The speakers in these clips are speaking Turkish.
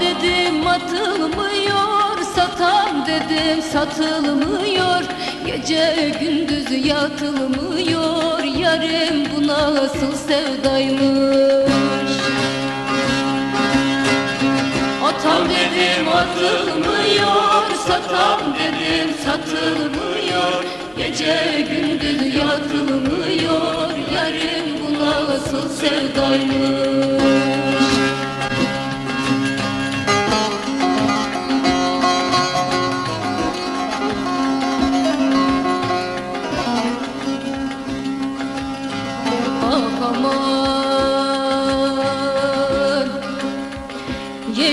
dedim atılmıyor. Satam dedim satılmıyor. Gece gündüz yatılmıyor. Yarim bu nasıl sevdaymış? Atam dedim atılmıyor. Satam dedim satılmıyor. Gece gündüz yatılmıyor. Yarim bu nasıl sevdaymış?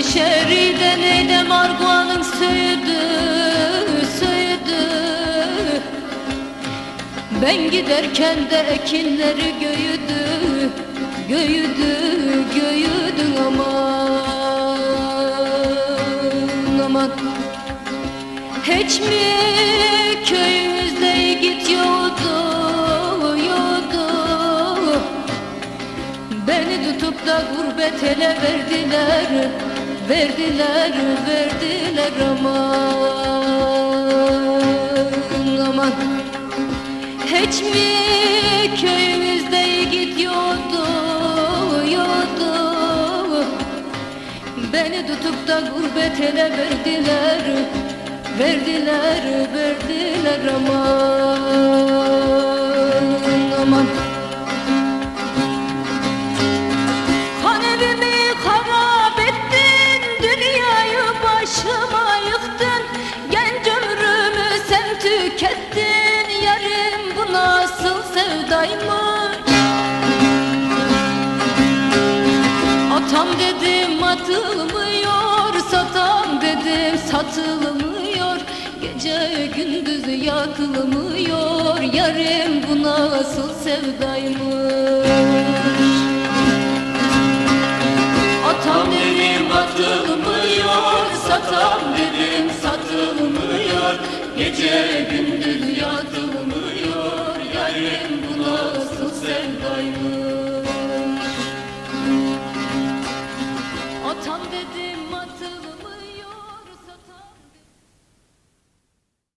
Yeşeride neyde marguanın söğüdü söğüdü Ben giderken de ekinleri göğüdü Göğüdü göğüdü aman aman. Hiç mi köyümüzde git yoğdu? Beni tutup da gurbet ele verdiler Verdiler, verdiler aman aman. Hiç mi köyümüzde git yoğdu, yoğdu Beni tutup da gurbet ele verdiler Verdiler, verdiler aman Atam dedim atılmıyor. Satam dedim satılmıyor. Gece gündüz yatılmıyor Yarım bu nasıl sevdaymış? Atam dedim atılmıyor. Satam dedim satılmıyor. Gece gündüz yatılmıyor Yarım bu nasıl sevdaymış Atam dedi